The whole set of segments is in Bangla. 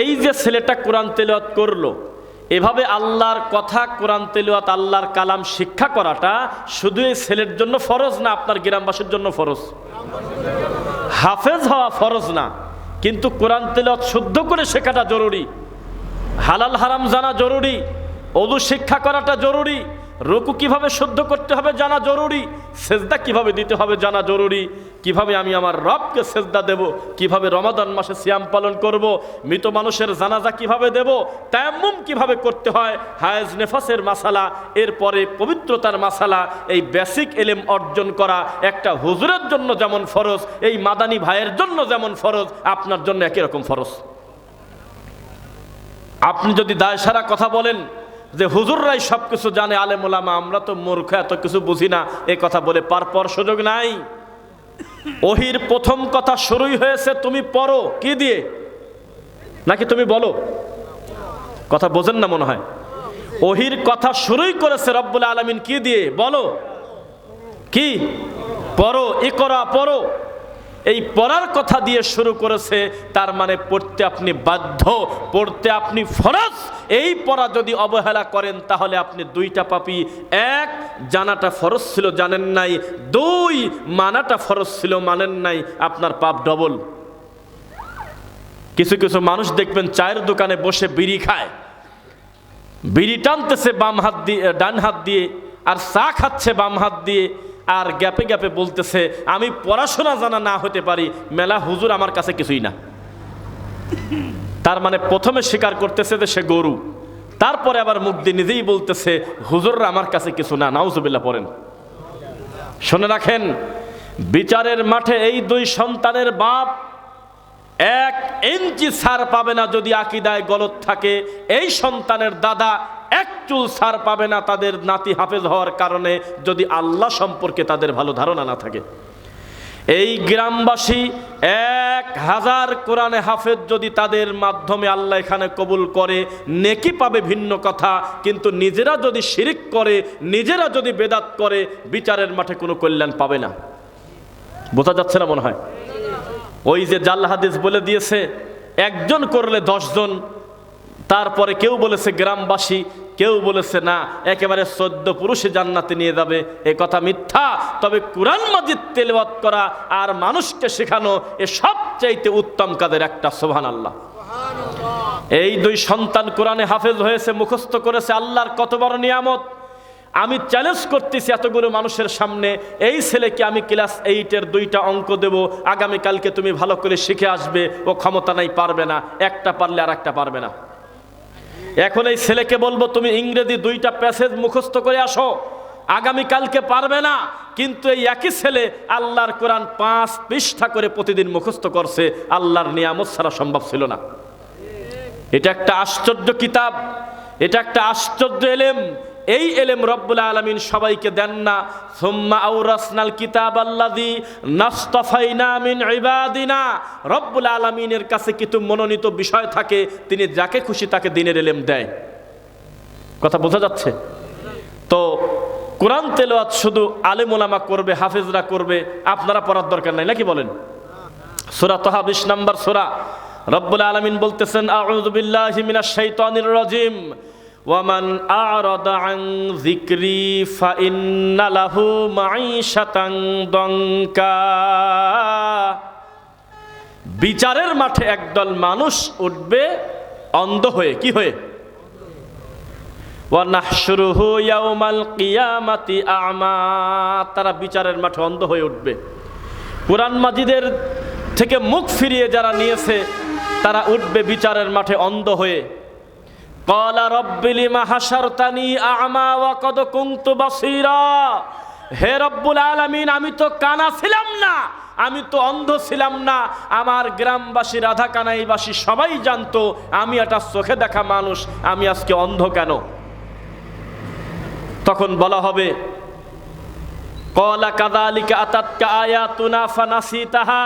এই যে ছেলেটা কোরআন তেলাওয়াত করল, এভাবে আল্লাহর কথা কোরআন তেলাওয়াত, আল্লাহর কালাম শিক্ষা করাটা শুধু এই ছেলের জন্য ফরজ না, আপনার গ্রামবাসীর জন্য ফরজ? হাফেজ হওয়া ফরজ না, কিন্তু কোরআন তেলাওয়াত শুদ্ধ করে শেখাটা জরুরি। হালাল হারাম জানা জরুরি, অদু শিক্ষা করাটা জরুরি রুকু কীভাবে শুদ্ধ করতে হবে জানা জরুরি? সেজদা কীভাবে দিতে হবে জানা জরুরি? কীভাবে আমি আমার রবকে সেজদা দেব? কীভাবে রমাদান মাসে সিয়াম পালন করব? মৃত মানুষের জানাজা কীভাবে দেব? তায়াম্মুম কীভাবে করতে হয়? হায়েজ নেফাসের মাসালা, এরপরে পবিত্রতার মাসালা, এই বেসিক এলেম অর্জন করা, একটা হুজুরের জন্য যেমন ফরজ, এই মাদানী ভাইয়ের জন্য যেমন ফরজ, আপনার জন্য একই রকম ফরজ। আপনি যদি দায় সারা কথা বলেন যে হুজুররাই সব কিছু জানে আলেমুলামা আমরা তো মূর্খ, এত কিছু বুঝি না। এ কথা বলে পার পর সুযোগ নাই। ওহির প্রথম কথা শুরুই হয়েছে, তুমি পড়ো, কি দিয়ে? নাকি তুমি বলো? কথা বোঝেন না মনে হয়। ওহির কথা শুরুই করেছে রব্বুল আলমিন, কি দিয়ে? বলো। কি? পড়ো, ই করা, পড়ো। এই পড়ার কথা দিয়ে শুরু করেছে, তার মানে পড়তে আপনি বাধ্য, পড়তে আপনি ফরজ। এই পড়া যদি অবহেলা করেন, তাহলে আপনি দুইটা পাপি। এক, জানাটা ফরজ ছিল, জানেন নাই। দুই, মানাটা ফরজ ছিল, মানেন নাই, আপনার পাপ ডবল। কিছু কিছু মানুষ দেখবেন চায়ের দোকানে বসে বিড়ি খায়। বিড়ি টানতেছে বাম হাত দিয়ে, ডান হাত দিয়ে, আর চা খাচ্ছে বাম হাত দিয়ে। আর গ্যাপে গ্যাপে বলতেছে, আমি পড়াশোনা জানা না হতে পারি, মেলা হুজুর আমার কাছে কিছুই না। তার মানে প্রথমে স্বীকার করতেছে যে সে গরু। তারপরে আবার মুখ দিয়ে নিজেই বলতেছে, হুজুররা আমার কাছে কিছু না নাউজুবিল্লা পড়েন। শুনে রাখেন, বিচারের মাঠে এই দুই সন্তানের বাপ এক ইঞ্চি সার পাবে না যদি আকিদায় গলত থাকে। এই সন্তানের দাদা এক চুল সার পাবে না তাদের নাতি হাফেজ হওয়ার কারণে যদি আল্লাহ সম্পর্কে তাদের ভালো ধারণা না থাকে। এই গ্রামবাসী এক হাজার কোরআনে হাফেজ যদি তাদের মাধ্যমে আল্লাহ এখানে কবুল করে, নেকি পাবে ভিন্ন কথা, কিন্তু নিজেরা যদি শিরিক করে, নিজেরা যদি বেদাত করে, বিচারের মাঠে কোনো কল্যাণ পাবে না। বোঝা যাচ্ছে না মনে হয়? ওই যে জাল হাদিস বলে দিয়েছে একজন করলে দশজন তারপরে কেউ বলেছে গ্রামবাসী কেউ বলেছে না একেবারে চোদ্দ পুরুষে জান্নাতে নিয়ে যাবে এ কথা মিথ্যা। তবে কোরআন মাজিদ তেলবাদ করা আর মানুষকে শেখানো এ সবচাইতে উত্তম কাদের একটা সোভান আল্লাহ এই দুই সন্তান কোরআনে হাফেজ হয়েছে মুখস্থ করেছে আল্লাহর কত বড় নিয়ামত। আমি চ্যালেঞ্জ করতেছি এতগুলো মানুষের সামনে, এই ছেলেকে আমি ক্লাস এইটের দুইটা অঙ্ক দেব, আগামীকালকে তুমি ভালো করে শিখে আসবে, ও ক্ষমতা নাই, পারবে না, একটা পারলে আর একটা পারবে না। এখন এই ছেলেকে বলব, তুমি ইংরেজি দুইটা প্যাসেজ মুখস্থ করে আসো, আগামীকালকে পারবে না, কিন্তু এই একই ছেলে আল্লাহর কোরআন পাঁচ পৃষ্ঠা করে প্রতিদিন মুখস্থ করছে, আল্লাহর নিয়ামত ছাড়া সম্ভব ছিল না। এটা একটা আশ্চর্য কিতাব, এটা একটা আশ্চর্য এলেম এই এলেম রব্বুল আলমিন সবাইকে দেন না। সোম্মা আউরাসনাল কিতাব আল্লাদি নাস্তফাইনা মিন ইবাদিনা। রব্বুল আলমিনের কাছে কিছু মনোনীত বিষয় থাকে, তিনি যাকে খুশি তাকে দিনের এলেম দেয়। কথা বোঝা যাচ্ছে? তো কোরআন তেলাওয়াত শুধু আলেমোলামা করবে, হাফেজরা করবে, আপনারা পড়ার দরকার নাই, নাকি বলেন? সুরা তহা বিশ নম্বর সুরা। রব্বুল আলমিন বলতেছেন, আউযু বিল্লাহি মিনাশ শাইতানির রাজিম। ওয়ামান আ'রাদা আন যিকরি ফাইন্না লাহু দঙ্কা। বিচারের মাঠে একদল মানুষ উঠবে, অন্ধ হয়ে কি হয়ে? আ'মা। তারা বিচারের মাঠে অন্ধ হয়ে উঠবে। কোরআন মাজিদের থেকে মুখ ফিরিয়ে যারা নিয়েছে, তারা উঠবে বিচারের মাঠে অন্ধ হয়ে। কলা রব্বিলি মাহাসারতানি আমা ওয়া কুনতু বাসীরা হে রব্বুল আলামিন, আমি তো কানা ছিলাম না, আমি তো অন্ধ ছিলাম না। আমার গ্রামবাসী রাধা কানাইবাসী সবাই জানতো, আমি একটা চোখে দেখা মানুষ, আমি আজকে অন্ধ কেন? তখন বলা হবে, কলা কাদালিকা আতাতকা আয়াতুনা ফানাসিতাহা।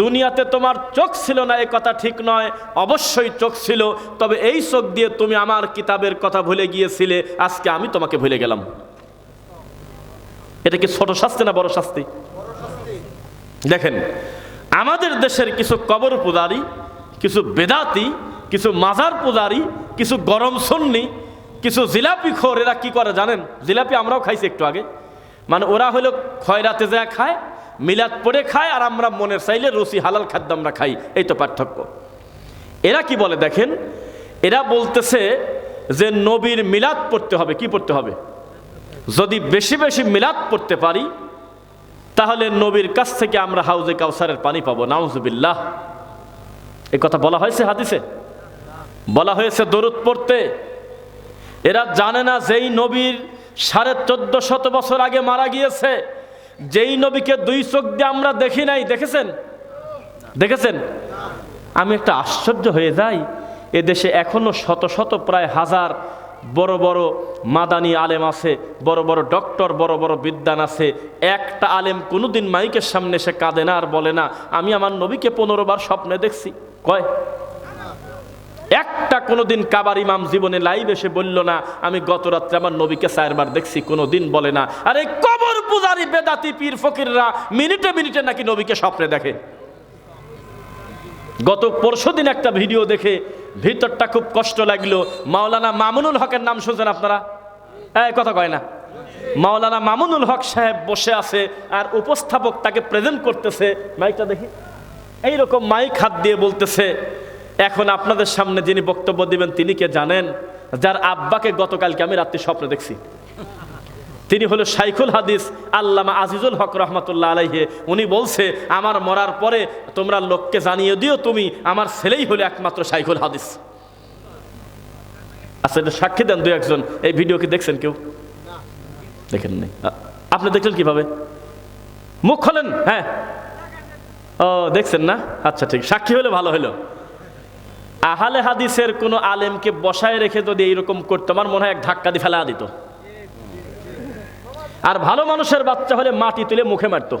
দুনিয়াতে তোমার চোখ ছিল না এই কথা ঠিক নয়। অবশ্যই চোখ ছিল, তবে এই চোখ দিয়ে তুমি আমার কিতাবের কথা ভুলে গিয়েছিলে, আজকে আমি তোমাকে ভুলে গেলাম। এটা কি ছোট শাস্তি না বড় শাস্তি? দেখেন, আমাদের দেশের কিছু কবর পূজারী, কিছু বেদাতি, কিছু মাজার পূজারি, কিছু গরম সন্নি, কিছু জিলাপি খোর, এরা কি করে জানেন? জিলাপি আমরাও খাইছি একটু আগে। মানে ওরা হলো খয়রাতে যা খায় মিলাদ পড়ে খায় আর আমরা মনের চাইলে রুচি হালাল খাদ্য আমরা খাই, এই তো পার্থক্য। এরা কি বলে দেখেন? এরা বলতেছে যে নবীর মিলাদ পড়তে হবে, কি পড়তে হবে? যদি বেশি বেশি মিলাদ পড়তে পারি, তাহলে নবীর কাছ থেকে আমরা হাউজে কাউসারের পানি পাবো, নাউজুবিল্লাহ। এই কথা বলা হয়েছে হাদিসে? বলা হয়েছে দরুদ পড়তে। এরা জানে না যেই নবীর সাড়ে চোদ্দ শত বছর আগে মারা গিয়েছে। যেই নবীকে দুই চোখ দিয়ে আমরা দেখি নাই, দেখেছেন? দেখেছেন? আমি একটা আশ্চর্য হয়ে যাই এদেশে এখনও শত শত প্রায় হাজার বড় বড় মাদানি আলেম আছে, বড় বড় ডক্টর, বড় বড় বিদ্যান আছে। একটা আলেম কোনোদিন মাইকের সামনে এসে কাঁদে না আর বলে না, আমি আমার নবীকে পনেরো বার স্বপ্নে দেখছি। কয়? একটা কোনোদিন কাবার ইমাম জীবনে লাইভ এসে বলল না, আমি গত রাত্রে আমার নবীকে চারবার দেখছি, কোনোদিন বলে না। আর কবর পূজারি বেদাতি পীর ফকিররা মিনিটে মিনিটে নাকি নবীকে স্বপ্নে দেখে। গত পরশু দিন একটা ভিডিও দেখে ভিতরটা খুব কষ্ট লাগল। মাওলানা মামুনুল হকের নাম শুনছেন আপনারা? এই কথা কয় না। মাওলানা মামুনুল হক সাহেব বসে আছে আর উপস্থাপক তাকে প্রেজেন্ট করতেছে। মাইকটা দেখি। এইরকম মাইক হাত দিয়ে বলতেছে এখন আপনাদের সামনে যিনি বক্তব্য দিবেন, তিনি কে জানেন? যার আব্বাকে গতকালকে আমি রাত্রি স্বপ্নে দেখছি। তিনি হলো শাইখুল হাদিস আল্লামা আজিজুল হক রহমতুল্লাহ আলাইহে। উনি বলছে, আমার মরার পরে তোমরা লোককে জানিয়ে দিও তুমি, আমার ছেলেই হলো একমাত্র শাইখুল হাদিস। আচ্ছা এটা সাক্ষী দেন দু একজন। এই ভিডিও কি দেখছেন কেউ? দেখেন নাই। আপনি দেখলেন কীভাবে? মুখ খোলেন? হ্যাঁ। ও, দেখছেন না? আচ্ছা ঠিক। সাক্ষী হলে ভালো হলো আহালে হাদিসের কোনো আলেমকে বসায় রেখে যদি এইরকম করতো, আমার মনে হয় এক ধাক্কা দিয়ে ফেলা দিত। আর ভালো মানুষের বাচ্চা হলে মাটি তুলে মুখে মারত।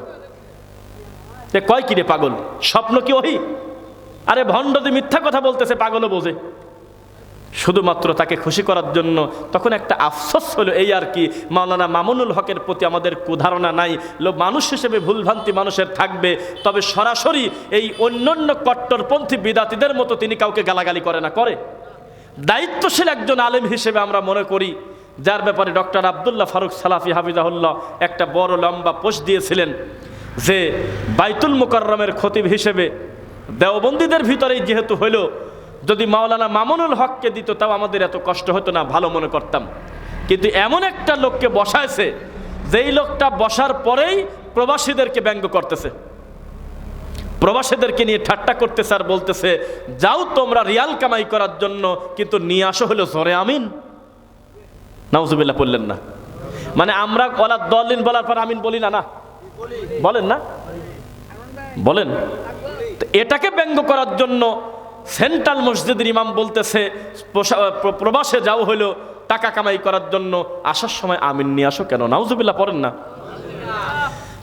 কয় কিরে পাগল? স্বপ্ন কি ওহি? আরে ভণ্ড মিথ্যা কথা বলতেছে, পাগলও বোঝে। শুধুমাত্র তাকে খুশি করার জন্য, তখন একটা আফসোস হলো এই আর কি, মাওলানা মামুনুল হকের প্রতি আমাদের কুধারণা নাই। মানুষ হিসেবে ভুলভ্রান্তি মানুষের থাকবে, তবে সরাসরি এই অন্যান্য কট্টরপন্থী বিদাতিদের মতো তিনি কাউকে গালাগালি করে না, করে। দায়িত্বশীল একজন আলেম হিসেবে আমরা মনে করি, যার ব্যাপারে ডক্টর আবদুল্লাহ ফারুক সালাফি হাফিজাহুল্লাহ একটা বড় লম্বা পোস্ট দিয়েছিলেন যে, বাইতুল মুকাররমের খতিব হিসেবে দেওবন্দীদের ভিতরেই যেহেতু হইল যদি মাওলানা মামুনুল হককে দিত, তাও আমাদের এত কষ্ট হতো না, ভালো মনে করতাম। কিন্তু এমন একটা লোককে বসাইছে, যেই লোকটা বসার পরেই প্রবাসীদেরকে ব্যঙ্গ করতেছে। প্রবাসীদেরকে নিয়ে ঠাট্টা করতেছে আর বলতেছে, যাও তোমরা রিয়াল কামাই করার জন্য, কিন্তু নিয়ে আসো হলো জোরে আমিন। নাউজুবিল্লাহ বললেন না। মানে আমরা ওলা দলিন বলার পর আমিন বলি না না? বলেন না? বলেন। এটাকে ব্যঙ্গ করার জন্য সেন্ট্রাল মসজিদের ইমাম বলতেছে প্রবাসে যাও হলো, টাকা কামাই করার জন্য, আসার সময় আমিন নিয়ে আসো কেন? নাউজুবিল্লাহ, পড়েন না।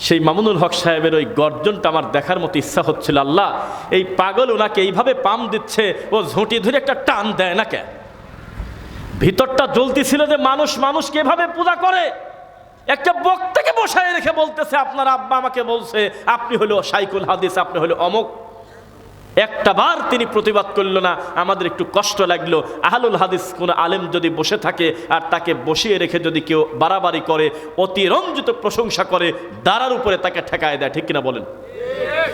সেই মামুনুল হক সাহেবের ওই গর্জনটা আমার দেখার মতো ইচ্ছা হচ্ছিল, আল্লাহ, এই পাগল ওনাকে এইভাবে পাম দিচ্ছে, ও ঝুঁটি ধরে একটা টান দেয় না কে ভিতরটা জ্বলতেছিল যে মানুষ মানুষকে এভাবে পূজা করে? একটা বক্তাকে বসায় রেখে বলতেছে, আপনার আব্বা আমাকে বলছে, আপনি হলো সাইকুল হাদিস, আপনি হলো অমক। একটা বার তিনি প্রতিবাদ করল না, আমাদের একটু কষ্ট লাগল। আহলুল হাদিস কোন আলেম যদি বসে থাকে আর তাকে বসিয়ে রেখে যদি কেউ বাড়াবাড়ি করে, অতিরঞ্জিত প্রশংসা করে দাঁড়ার উপরে তাকে ঠেকায় দেয়, ঠিক কিনা বলেন?